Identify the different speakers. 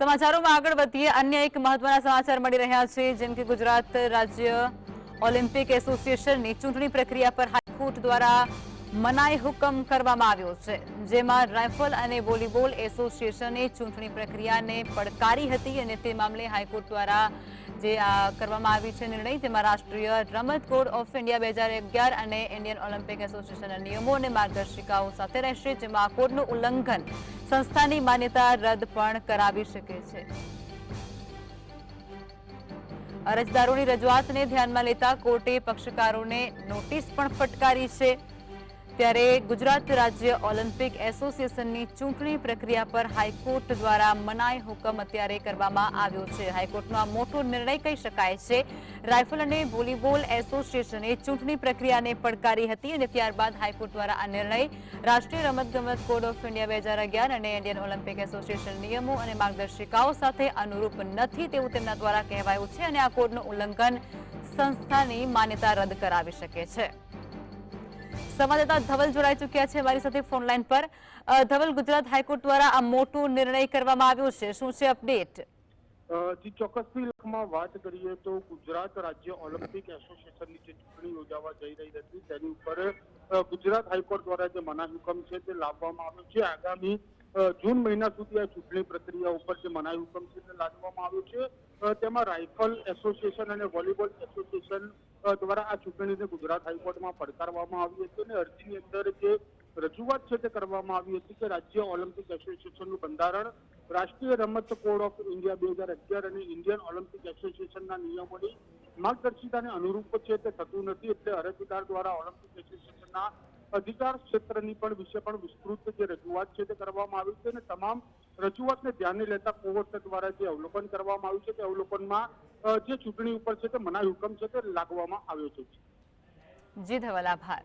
Speaker 1: સમાચારોમાં આગળ વધીએ. અન્ય એક મહત્વના સમાચાર મળી રહ્યા છે, જેમ કે ગુજરાત રાજ્ય ઓલિમ્પિક એસોસિએશનની ચૂંટણી પ્રક્રિયા પર હાઈકોર્ટ દ્વારા મનાઈ હુકમ કરવામાં આવ્યો છે, જેમાં રાઇફલ અને વોલીબોલ એસોસિએશને ચૂંટણી પ્રક્રિયાને પડકારી હતી અને તે મામલે હાઈકોર્ટ દ્વારા જે કરવામાં આવી છે નિર્ણય, તેમાં રાષ્ટ્રીય રમત કોડ ઓફ ઇન્ડિયા બે હજાર અગિયાર અને ઇન્ડિયન ઓલિમ્પિક એસોસિએશનના નિયમો અને માર્ગદર્શિકાઓ સાથે રહેશે, જેમાં આ કોડનું ઉલ્લંઘન સંસ્થાની માન્યતા રદ પણ કરાવી શકે છે. અરજદારોની રજૂઆતને ધ્યાનમાં લેતા કોર્ટે પક્ષકારોને નોટિસ પણ ફટકારી છે. ત્યારે ગુજરાત રાજ્ય ઓલિમ્પિક એસોસિએશનની ચૂંટણી પ્રક્રિયા પર હાઈકોર્ટ દ્વારા મનાઈ હુકમ અત્યારે કરવામાં આવ્યો છે. હાઈકોર્ટનો આ મોટો નિર્ણય કહી શકાય છે. રાઇફલ અને વોલીબોલ એસોસિએશને ચૂંટણી પ્રક્રિયાને પડકારી હતી અને ત્યારબાદ હાઈકોર્ટ દ્વારા આ નિર્ણય રાષ્ટ્રીય રમતગમત કોડ ઓફ ઇન્ડિયા બે હજાર અગિયાર અને ઇન્ડિયન ઓલિમ્પિક એસોસિએશન નિયમો અને માર્ગદર્શિકાઓ સાથે અનુરૂપ નથી તેવું તેમના દ્વારા કહેવાયું છે અને આ કોડનું ઉલ્લંઘન સંસ્થાની માન્યતા રદ કરાવી શકે છે. સંવાદદાતા ધવલ જોડાઈ ચૂક્યા છે મારી સાથે ફોનલાઈન પર. ધવલ, ગુજરાત હાઈકોર્ટ દ્વારા આ મોટો નિર્ણય કરવામાં આવ્યો છે. શું છે અપડેટ?
Speaker 2: જી, ચોક્કસથી લખમાં વાત કરીએ તો ગુજરાત રાજ્ય ઓલિમ્પિક એસોસિએશનની જે ચૂંટણી યોજાવા જઈ રહી હતી, તેની ઉપર ગુજરાત હાઈકોર્ટ દ્વારા જે મનાઈ છે તે લાવવામાં આવ્યો છે. આગામી જૂન મહિના સુધી આ ચૂંટણી પ્રક્રિયા ઉપર જે મનાઈ છે તે લાદવામાં આવ્યો છે. તેમાં રાઇફલ એસોસિએશન અને વોલીબોલ એસોસિએશન દ્વારા આ ચૂંટણીને ગુજરાત હાઈકોર્ટમાં પડકારવામાં આવી હતી અને અરજીની અંદર જે રજૂઆત છે તે કરવામાં આવી હતી કે રાજ્ય ઓલિમ્પિક એસોસિએશનનું બંધારણ રાષ્ટ્રીય રમત કોડ ઓફ ઇન્ડિયા બે હજાર અગિયાર અને ઇન્ડિયન ઓલિમ્પિક એસોસિએશનના નિયમોની માર્ગદર્શિકાને અનુરૂપ છે તે થતું નથી એટલે અરજદાર દ્વારા ઓલિમ્પિક એસોસિએશનના અધિકાર ક્ષેત્રની પણ વિશે પણ વિસ્તૃત જે રજૂઆત છે તે કરવામાં આવી છે અને તમામ રજૂઆતને ધ્યાને લેતા કોર્ટ દ્વારા જે અવલોકન કરવામાં આવ્યું છે તે અવલોકનમાં જે ચૂંટણી ઉપર છે તે મનાઈ હુકમ છે તે લાગવામાં આવ્યો છે.
Speaker 1: જી, ધવલ આભાર.